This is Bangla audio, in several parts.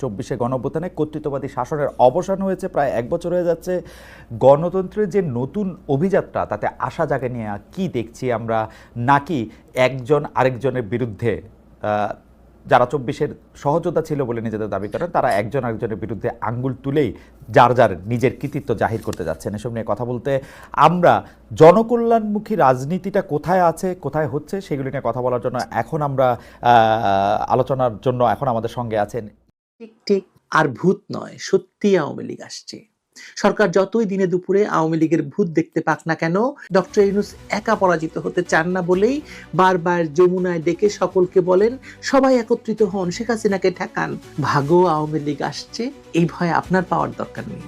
চব্বিশে গণঅভ্যুত্থানে কর্তৃত্ববাদী শাসনের অবসান হয়েছে, প্রায় এক বছর হয়ে যাচ্ছে। গণতন্ত্রের যে নতুন অভিযাত্রা, তাতে আশা জাগে নিয়ে কি দেখছি আমরা? নাকি একজন আরেকজনের বিরুদ্ধে যারা চব্বিশের সহযোদ্ধা ছিল বলে নিজেদের দাবি করেন, তারা একজন আরেকজনের বিরুদ্ধে আঙ্গুল তুলেই যার যার নিজের কৃতিত্ব জাহির করতে যাচ্ছেন। এসব নিয়ে কথা বলতে আমরা জনকল্যাণমুখী রাজনীতিটা কোথায় আছে, কোথায় হচ্ছে, সেগুলি নিয়ে কথা বলার জন্য এখন আমরা আলোচনার জন্য এখন আমাদের সঙ্গে আছেন ঠিক ঠিক। আর ভূত নয় সত্যি আওয়ামী লীগ আসছে। সরকার যতই দিনে দুপুরে আওয়ামী লীগের ভূত দেখতে পাক না কেন, ডক্টর ইউনুস একা পরাজিত হতে চান না বলেই বারবার যমুনায় ডেকে সকলকে বলেন, সবাই একত্রিত হন, শেখ হাসিনাকে ঠেকান। ভাগো আওয়ামী লীগ আসছে, এই ভয় আপনার পাওয়ার দরকার নেই।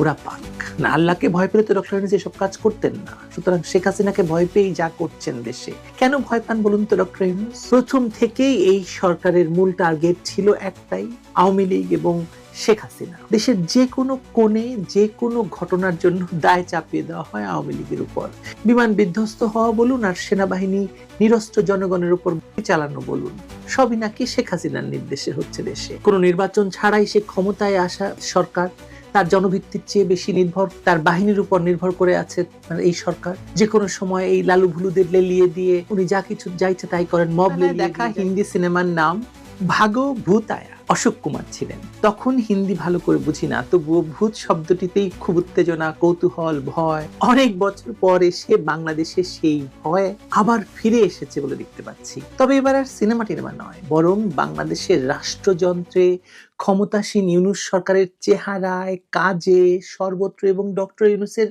ওরা পাক। না, আল্লাহকে ভয় পেলে তো ডক্টর ইউনুস এসব কাজ করতেন না। সুতরাং শেখ হাসিনাকে ভয় পেয়েই যা করছেন দেশে। কেন ভয় পান বলুন তো ডক্টর ইউনুস প্রথম থেকেই এই সরকারের মূল টার্গেট ছিল একটাই, আওয়ামী লীগ এবং শেখ হাসিনা। দেশের যে কোনো কোণে যে কোনো ঘটনার জন্য দায় চাপিয়ে দেওয়া হয় আওয়ামী লীগের উপর। বিমান বিধ্বস্ত হওয়া বলুন আর সেনাবাহিনী নিরস্ত্র জনগণের উপর চালানো বলুন, সবই নাকি শেখ হাসিনার নির্দেশে হচ্ছে দেশে। কোনো নির্বাচন ছাড়াই সে ক্ষমতায় আসা সরকার তার জনভিত্তির চেয়ে বেশি নির্ভর তার বাহিনীর উপর নির্ভর করে আছে মানে এই সরকার। যে কোনো সময় এই লালু ভুলুদের লেলিয়ে দিয়ে উনি যা কিছু যাইছে তাই করেন। মব দেখা হিন্দি সিনেমার নাম ভাগো ভূতায়া। অশোক কুমার ছিলেন। তখন হিন্দি ভালো করে বুঝি না, তবুও ভূত শব্দটিতেই খুব উত্তেজনা, কৌতূহল, ভয়। অনেক বছর পর এসে বাংলাদেশে সেই ভয় আবার ফিরে এসেছে বলে দেখতে পাচ্ছি। তবে এবার আর সিনেমা টিনেমা নয়, বরং বাংলাদেশের রাষ্ট্রযন্ত্রে ক্ষমতাসীন ইউনুস সরকারের চেহারায়, কাজে, সর্বত্র এবং ডক্টর ইউনুসের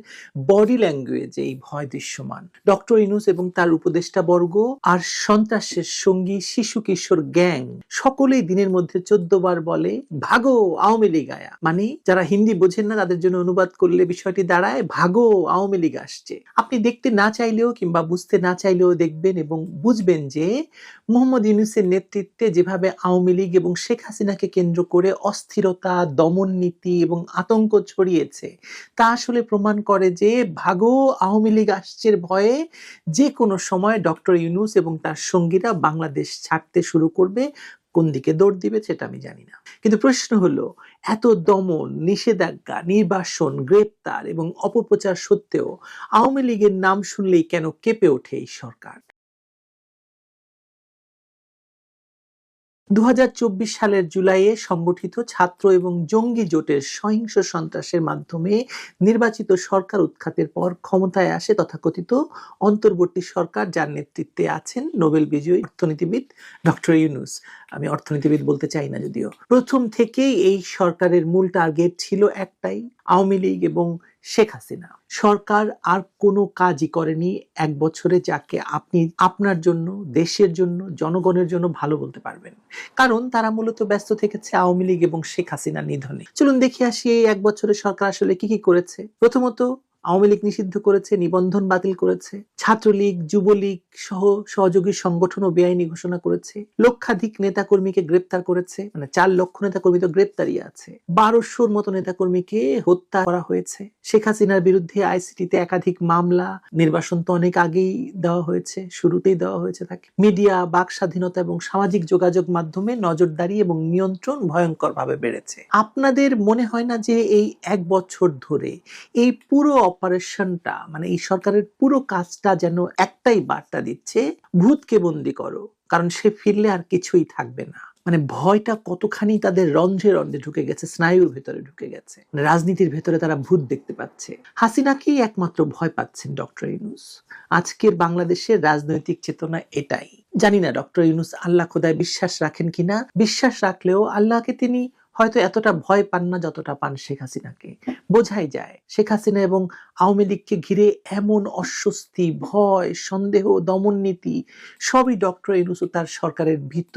বডি ল্যাঙ্গুয়েজে এই ভয় দৃশ্যমান। ডক্টর ইউনুস এবং তার উপদেষ্টা বর্গ আর সন্ত্রাসের সঙ্গী শিশু কিশোর গ্যাং সকলেই দিনের মধ্যে চোদ্দ বার বলে, ভাগো আওয়ামী লীগ আয়া। মানে যারা হিন্দি বোঝেন না, তাদের জন্য অনুবাদ করলে বিষয়টি দাঁড়ায়, ভাগো আওয়ামী লীগ আসছে। আপনি দেখতে না চাইলেও কিংবা বুঝতে না চাইলেও দেখবেন এবং বুঝবেন যে মোহাম্মদ ইউনুসের নেতৃত্বে যেভাবে আওয়ামী লীগ এবং শেখ হাসিনাকে কেন্দ্র করে অস্থিরতা, দমন নীতি এবং আতঙ্ক ছড়িয়েছে, তা আসলে প্রমাণ করে যে ভাগো আওয়ামী লীগ আসছের ভয়ে যে কোনো সময় ডক্টর ইউনুস এবং তার সঙ্গীরা বাংলাদেশ ছাড়তে শুরু করবে কোন দিকে দৌড় দিবে সেটা আমি জানি না। কিন্তু প্রশ্ন হলো, এত দমন, নিষেধাজ্ঞা, নির্বাসন, গ্রেপ্তার এবং অপপ্রচার সত্ত্বেও আওয়ামী লীগের নাম শুনলেই কেন কেঁপে ওঠে এই সরকার? দু হাজার চব্বিশ সালের জুলাইয়ে সংগঠিত ছাত্র এবং জঙ্গি জোটের সহিংস সন্ত্রাসের মাধ্যমে নির্বাচিত সরকার উৎখাতের পর ক্ষমতায় আসে তথাকথিত অন্তর্বর্তী সরকার যার নেতৃত্বে আছেন নোবেল বিজয়ী অর্থনীতিবিদ ডক্টর ইউনুস। আমি অর্থনীতিবিদ বলতে চাই না যদিও। প্রথম থেকেই এই সরকারের মূল টার্গেট ছিল একটাই আওয়ামী লীগ এবং শেখ হাসিনা। সরকার আর কোনো কাজই করেনি এক বছরে যাকে আপনি আপনার জন্য, দেশের জন্য, জনগণের জন্য ভালো বলতে পারবেন। কারণ তারা মূলত ব্যস্ত থেকেছে আওয়ামী লীগ এবং শেখ হাসিনা নিধনে। চলুন দেখি আসি এই এক বছরে সরকার আসলে কি কি করেছে। প্রথমত আওয়ামী লীগ নিষিদ্ধ করেছে, নিবন্ধন বাতিল করেছে, ছাত্রলীগ, যুবলীগ সহ সহযোগী সংগঠন ও বেআইনি ঘোষণা করেছে, লক্ষাধিক নেতাকর্মীকে গ্রেপ্তার করেছে মানে চার লক্ষ নেতাকর্মী তো গ্রেপ্তারই আছে, বারোশোর মতো নেতাকর্মীকে হত্যা করা হয়েছে। শেখ হাসিনার বিরুদ্ধে আইসিটিতে একাধিক মামলা, নির্বাসন তো অনেক আগেই দেওয়া হয়েছে, শুরুতেই দেওয়া হয়েছে তাকে। মিডিয়া, বাক স্বাধীনতা এবং সামাজিক যোগাযোগ মাধ্যমে নজরদারি এবং নিয়ন্ত্রণ ভয়ঙ্কর ভাবে বেড়েছে। আপনাদের মনে হয় না যে এই এক বছর ধরে এই পুরো অপারেশনটা মানে এই সরকারের পুরো কাজটা যেন একটাই বার্তা দিচ্ছে, ভূতকে বন্দি করো, কারণ সে ফিরলে আর কিছুই থাকবে না। মানে ভয়টা কতখানি তাদের রন্ধ্রে রন্ধ্রে ঢুকে গেছে, স্নায়ুর ভেতরে ঢুকে গেছে। মানে রাজনীতির ভেতরে তারা ভূত দেখতে পাচ্ছে। হাসিনাকেই একমাত্র ভয় পাচ্ছেন ডক্টর ইউনুস। আজকের বাংলাদেশের রাজনৈতিক চেতনা এটাই। জানি না ডক্টর ইউনুস আল্লাহ খোদায় বিশ্বাস রাখেন কিনা। বিশ্বাস রাখলেও আল্লাহকে তিনি হয়তো এতটা ভয় পান না যতটা পান শেখ হাসিনাকে। বোঝাই যায়, শেখ হাসিনা এবং আওয়ামী লীগকে ঘিরে এমন অস্বস্তি, ভয়, সন্দেহ, দমন নীতি, সবই ডক্টর ইউনুস তার সরকারের ভীত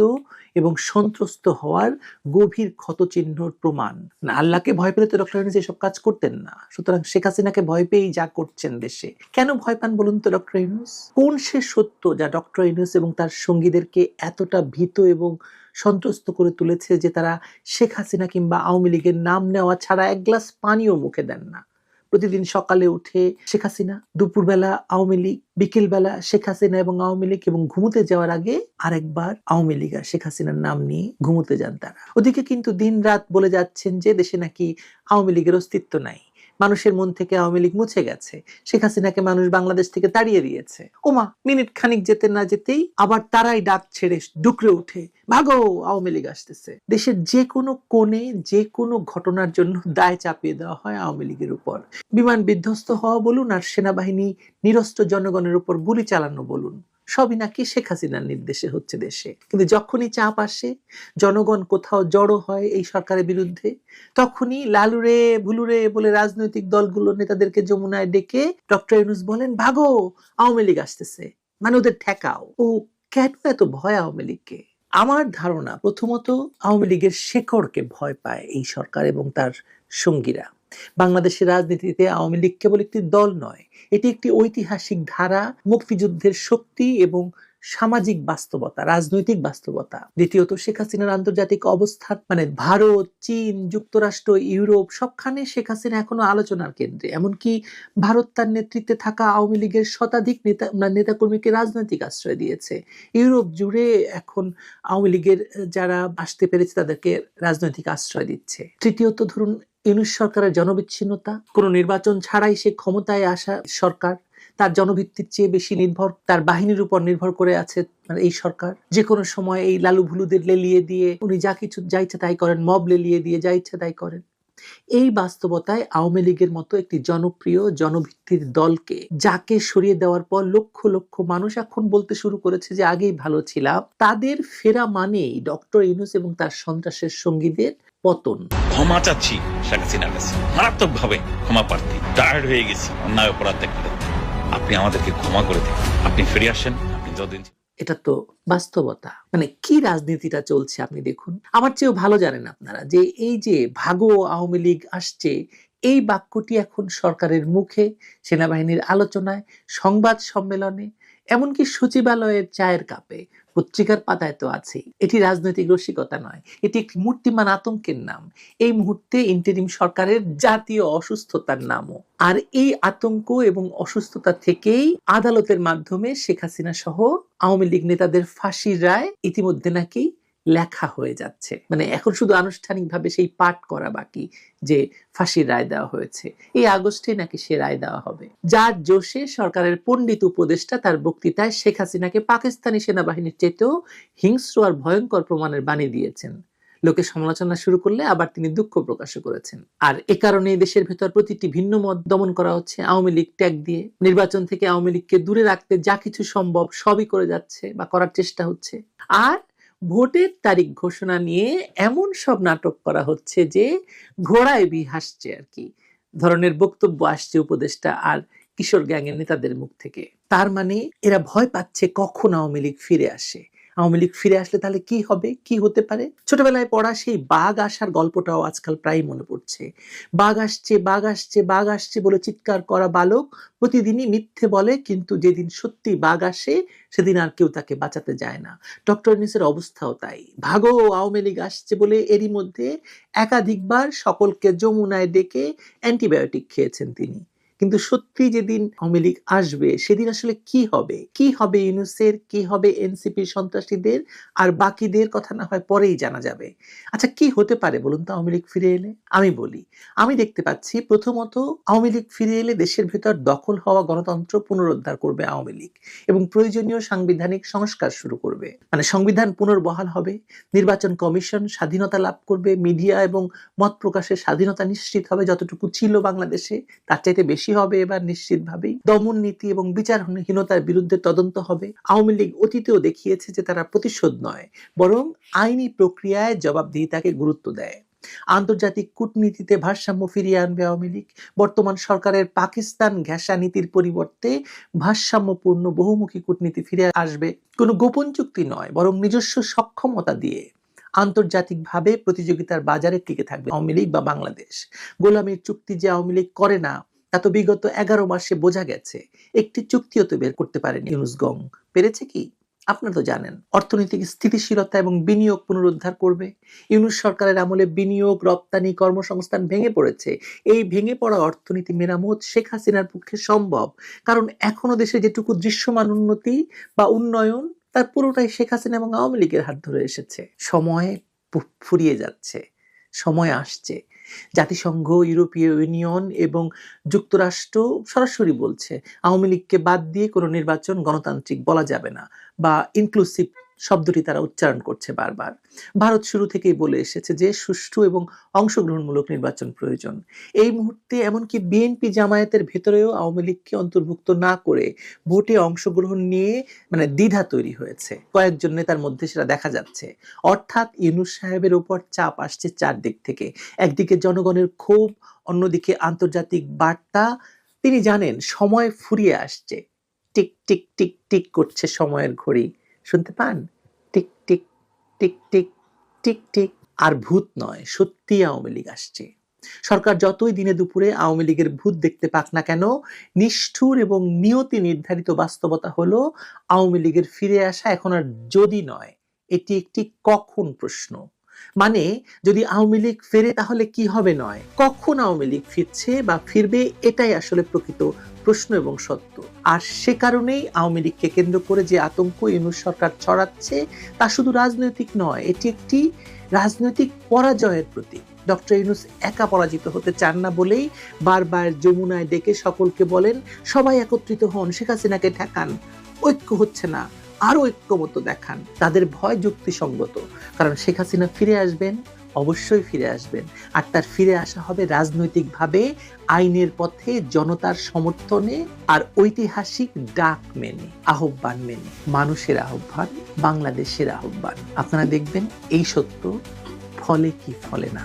এবং সন্ত্রস্ত হওয়ার গভীর ক্ষতচিহ্নর প্রমাণ। না, আল্লাহকে ভয় পেলে তো ডক্টর ইউনুস এসব কাজ করতেন না। সুতরাং শেখ হাসিনাকে ভয় পেয়েই যা করছেন দেশে। কেন ভয় পান বলুন তো ডক্টর ইউনুস? কোন সে সত্য যা ডক্টর ইউনুস এবং তার সঙ্গীদেরকে এতটা ভীত এবং সন্ত্রস্ত করে তুলেছে যে তারা শেখ হাসিনা কিংবা আওয়ামী লীগের নাম নেওয়া ছাড়া এক গ্লাস পানিও মুখে দেন না। প্রতিদিন সকালে উঠে শেখ হাসিনা, দুপুরবেলা আওয়ামী লীগ, বিকেলবেলা শেখ হাসিনা এবং আওয়ামী লীগ এবং ঘুমোতে যাওয়ার আগে আরেকবার আওয়ামী লীগ আর শেখ হাসিনার নাম নিয়ে ঘুমোতে যান তারা। ওদিকে কিন্তু দিন রাত বলে যাচ্ছেন যে দেশে নাকি আওয়ামী লীগের অস্তিত্ব নাই। মানুষের মন থেকে আওয়ামী লীগ মুছে গেছে। শেখ হাসিনাকে মানুষ বাংলাদেশ থেকে তাড়িয়ে দিয়েছে। ওমা, মিনিট খানিক যেতে না যেতেই আবার তারাই ডাক ছেড়ে ডুকরে উঠে ভাগো, আওয়ামী লীগ আসতেছে। দেশের যে কোনো কোণে যে কোনো ঘটনার জন্য দায় চাপিয়ে দেওয়া হয় আওয়ামী লীগের উপর। বিমান বিধ্বস্ত হওয়া বলুন আর সেনাবাহিনী নিরস্ত্র জনগণের উপর গুলি চালানো বলুন। সবই নাকি শেখ হাসিনার নির্দেশে হচ্ছে দেশে। কিন্তু যখনই চাপ আসে, জনগণ কোথাও জড়ো হয় এই সরকারের বিরুদ্ধে, তখনই লালুরে, ভুলুরে বলে রাজনৈতিক দলগুলোর নেতাদেরকে যমুনায় ডেকে ডক্টর ইউনুস বলেন, ভাগো, আওয়ামী লীগ আসতেছে। মানে ওদের ঠেকাও। ও কেন এত ভয় আওয়ামী লীগকে? আমার ধারণা প্রথমত আওয়ামী লীগের শেকড়কে ভয় পায় এই সরকার এবং তার সঙ্গীরা। বাংলাদেশের রাজনীতিতে আওয়ামী লীগ কেবল একটি দল নয়, এটি একটি ঐতিহাসিক ধারা, মুক্তিযুদ্ধের শক্তি এবং সামাজিক বাস্তবতা, রাজনৈতিক বাস্তবতা। দ্বিতীয়ত, শেখ হাসিনার আন্তর্জাতিক অবস্থান মানে ভারত, চীন, যুক্তরাষ্ট্র, ইউরোপ, সবখানে শেখ হাসিনা এখনও আলোচনার কেন্দ্রে। এমনকি ভারত তার নেতৃত্বে থাকা আওয়ামী লীগের শতাধিক নেতা নেতাকর্মীকে রাজনৈতিক আশ্রয় দিয়েছে। ইউরোপ জুড়ে এখন আওয়ামী লীগের, যারা আসতে পেরেছে তাদেরকে রাজনৈতিক আশ্রয় দিচ্ছে। তৃতীয়ত, ধরুন ইউনুস সরকারের জনবিচ্ছিন্নতা, কোনো নির্বাচন ছাড়াই সে ক্ষমতায় আসা সরকার, তার জনভিত্তির চেয়ে বেশি নির্ভর, তার বাহিনীর উপর নির্ভর করে আছে মানে এই সরকার। যে কোনো সময় এই লালু ভুলুদের লেলিয়ে দিয়ে, উনি যা কিছু, যা ইচ্ছা তাই করেন, মব লেলিয়ে দিয়ে যা ইচ্ছা তাই করেন। এই বাস্তবতায় আওয়ামী লীগের মতো একটি জনপ্রিয় জনভিত্তির দলকে যাকে সরিয়ে দেওয়ার পর লক্ষ লক্ষ মানুষ এখন বলতে শুরু করেছে যে আগেই ভালো ছিলাম, তাদের ফেরা মানেই ডক্টর ইউনুস এবং তার সন্ত্রাসের সঙ্গীদের পতন। ক্ষমা চাচ্ছি শেখ হাসিনার কাছে মারাত্মক ভাবে ক্ষমা প্রার্থী। টায়ার্ড হয়ে গেছি অন্যায় অপরাধ দেখতে। আপনি আমাদেরকে ক্ষমা করে দিন। আপনি ফিরে আসেন আপনি যতদিন এটা তো বাস্তবতা। মানে কি রাজনীতিটা চলছে আপনি দেখুন। আমার চেয়েও ভালো জানেন আপনারা যে এই যে ভাগো আওয়ামী লীগ আসছে এই বাক্যটি এখন সরকারের মুখে সেনাবাহিনীর আলোচনায় সংবাদ সম্মেলনে এমনকি সচিবালয়ের চায়ের কাপে পত্রিকার পাতায় তো আছেই। এটি রাজনৈতিক রসিকতা নয়, এটি একটি মূর্তিমান আতঙ্কের নাম। এই মুহূর্তে ইন্টারিম সরকারের জাতীয় অসুস্থতার নামও। আর এই আতঙ্ক এবং অসুস্থতা থেকেই আদালতের মাধ্যমে শেখ হাসিনা সহ আওয়ামী লীগ নেতাদের ফাঁসির রায় ইতিমধ্যে নাকি লেখা হয়ে যাচ্ছে। মানে এখন শুধু আনুষ্ঠানিকভাবে সেই পাঠ করা বাকি যে ফাঁসির রায় দেওয়া হয়েছে, এই আগস্টে নাকি সে রায় দেওয়া হবে। যার জোশে সরকারের পণ্ডিত উপদেষ্টা তার বক্তৃতায় শেখ হাসিনাকে পাকিস্তানি সেনাবাহিনীর চেয়েতেও হিংস্র আর ভয়ঙ্কর প্রমাণের বাণী দিয়েছেন। লোকে সমালোচনা শুরু করলে আবার তিনি দুঃখ প্রকাশ করেছেন। আর এ কারণে দেশের ভেতর প্রতিটি ভিন্ন মত দমন করা হচ্ছে আওয়ামী লীগ ট্যাগ দিয়ে। নির্বাচন থেকে আওয়ামী লীগকে দূরে রাখতে যা কিছু সম্ভব সবই করে যাচ্ছে বা করার চেষ্টা হচ্ছে। আর ভোটের তারিখ ঘোষণা নিয়ে এমন সব নাটক করা হচ্ছে যে ঘোড়ায় বি হাসছে আর কি। ধরনের বক্তব্য আসছে উপদেষ্টা আর কিশোর গ্যাংয়ের নেতাদের মুখ থেকে। তার মানে এরা ভয় পাচ্ছে কখন আওয়ামী লীগ ফিরে আসে। আওয়ামী লীগ ফিরে আসলে তাহলে কি হবে? কি হতে পারে? ছোটবেলায় পড়া সেই বাঘ আসার গল্পটাও আজকাল প্রায় মনে পড়ছে। বাঘ আসছে বাঘ আসছে বাঘ আসছে বলে চিৎকার করা বালক প্রতিদিনই মিথ্যে বলে, কিন্তু যেদিন সত্যি বাঘ আসে, সেদিন আর কেউ তাকে বাঁচাতে যায় না। ডক্টর নিসের অবস্থাও তাই। ভাগো, আওয়ামী লীগ আসছে বলে এরই মধ্যে একাধিকবার সকলকে যমুনায় ডেকে অ্যান্টিবায়োটিক খেয়েছেন তিনি। কিন্তু সত্যি যেদিন আওয়ামী লীগ আসবে, সেদিন আসলে কি হবে? কি হবে ইউনুসের, কি হবে এনসিপি সন্ত্রাসীদের? আর বাকিদের কথা না হয় পরেই জানা যাবে। আচ্ছা কি হতে পারে বলুন তো আওয়ামী লীগ ফিরে এলে? আমি বলি, আমি দেখতে পাচ্ছি প্রথমত আওয়ামী লীগ ফিরে এলে দেশের ভেতর দখল হওয়া গণতন্ত্র পুনরুদ্ধার করবে আওয়ামী লীগ এবং প্রয়োজনীয় সাংবিধানিক সংস্কার শুরু করবে। মানে সংবিধান পুনর্বহাল হবে, নির্বাচন কমিশন স্বাধীনতা লাভ করবে, মিডিয়া এবং মত প্রকাশের স্বাধীনতা নিশ্চিত হবে যতটুকু ছিল বাংলাদেশে, তার চাইতে বেশি হবে এবার নিশ্চিতভাবেই। দমন নীতি এবং বিচারহীনতার বিরুদ্ধে তদন্ত হবে। আওয়ামী লীগ অতীতেও দেখিয়েছে যে তারা প্রতিশোধ নয়, বরং আইনি প্রক্রিয়ায় জবাবদিহিতাকে গুরুত্ব দেয়। আন্তর্জাতিক কূটনীতিতে ভারসাম্য ফিরিয়ে আনবে আওয়ামী লীগ। বর্তমান সরকারের পাকিস্তান ঘেঁষা নীতির পরিবর্তে ভারসাম্যপূর্ণ বহুমুখী কূটনীতি ফিরে আসবে। কোনো গোপন চুক্তি নয়, বরং নিজস্ব সক্ষমতা দিয়ে আন্তর্জাতিকভাবে প্রতিযোগিতার বাজারে টিকে থাকবে আওয়ামী লীগ বা বাংলাদেশ। গোলামীর চুক্তি যে আওয়ামী লীগ করে না তা বিগত এগারো মাসে বোঝা গেছে, একটি চুক্তিও তো বের করতে পারেনি। ইউনুস গং, পেরেছে কি? আপনারা তো জানেন, অর্থনৈতিক স্থিতিশীলতা এবং বিনিয়োগ পুনরুদ্ধার করবে। ইউনুস সরকারের আমলে বিনিয়োগ, রপ্তানি, কর্মসংস্থান ভেঙে পড়েছে। এই ভেঙে পড়া অর্থনীতি মেরামত শেখ হাসিনার পক্ষে সম্ভব, কারণ এখনও দেশে যেটুকু দৃশ্যমান উন্নতি বা উন্নয়ন, তার পুরোটাই শেখ হাসিনা এবং আওয়ামী লীগের হাত ধরে এসেছে। সময় ফুরিয়ে যাচ্ছে। সময় আসছে। জাতিসংঘ, ইউরোপীয় ইউনিয়ন এবং যুক্তরাষ্ট্র সরাসরি বলছে, আওয়ামী লীগকে বাদ দিয়ে কোনো নির্বাচন গণতান্ত্রিক বলা যাবে না বা ইনক্লুসিভ শব্দটি তারা উচ্চারণ করছে বারবার। ভারত শুরু থেকেই বলে এসেছে যে, সুষ্ঠু এবং অংশগ্রহণমূলক নির্বাচন প্রয়োজন। এই মুহূর্তে এমনকি বিএনপি জামায়াতের ভেতরেও আওয়ামী লীগকে অন্তর্ভুক্ত না করে ভোটে অংশগ্রহণ নিয়ে মানে দ্বিধা তৈরি হয়েছে। কয়েকজন নেতার মধ্যে সেটা দেখা যাচ্ছে। অর্থাৎ ইউনুস সাহেবের ওপর চাপ আসছে চারদিক থেকে। একদিকে জনগণের ক্ষোভ, অন্যদিকে আন্তর্জাতিক বার্তা। তিনি জানেন, সময় ফুরিয়ে আসছে। টিক টিক টিক টিক করছে সময়ের ঘড়ি। শুনতে পান? Tick tick tick tick tick tick. আর ভূত নয় সত্যি আওয়ামী লীগ আসছে। সরকার যতই দিনে দুপুরে আওয়ামী লীগের ভূত দেখতে পাক না কেন, নিষ্ঠুর এবং নিয়তি নির্ধারিত বাস্তবতা হলো, আওয়ামী লীগের ফিরে আসা এখন আর যদি নয়, এটি একটি কখন প্রশ্ন। মানে যদি আওয়ামী লীগ ফেরে তাহলে কি হবে নয়? কখন আওয়ামী লীগ ফিরছে বা ফিরবে এটাই আসলে প্রকৃত প্রশ্ন এবং সত্য। আর সে কারণেই আওয়ামী লীগকে কেন্দ্র করে যে আতঙ্ক ইউনুস সরকার ছড়াচ্ছে তা শুধু রাজনৈতিক নয়, এটি একটি রাজনৈতিক পরাজয়ের প্রতীক। ডক্টর ইউনুস একা পরাজিত হতে চান না বলেই বারবার যমুনায় ডেকে সকলকে বলেন, সবাই একত্রিত হন, শেখ হাসিনাকে ঠেকান, ঐক্য হচ্ছে না। আরও ঐক্যমত দেখান। তাদের ভয় যুক্তিসঙ্গত। কারণ শেখ হাসিনা ফিরে আসবেন, অবশ্যই ফিরে আসবেন। আর তার ফিরে আসা হবে রাজনৈতিকভাবে, আইনের পথে, জনতার সমর্থনে আর ঐতিহাসিক ডাক মেনে, আহ্বান মেনে। মানুষের আহ্বান, বাংলাদেশের আহ্বান। আপনারা দেখবেন এই সত্য ফলে কি ফলে না।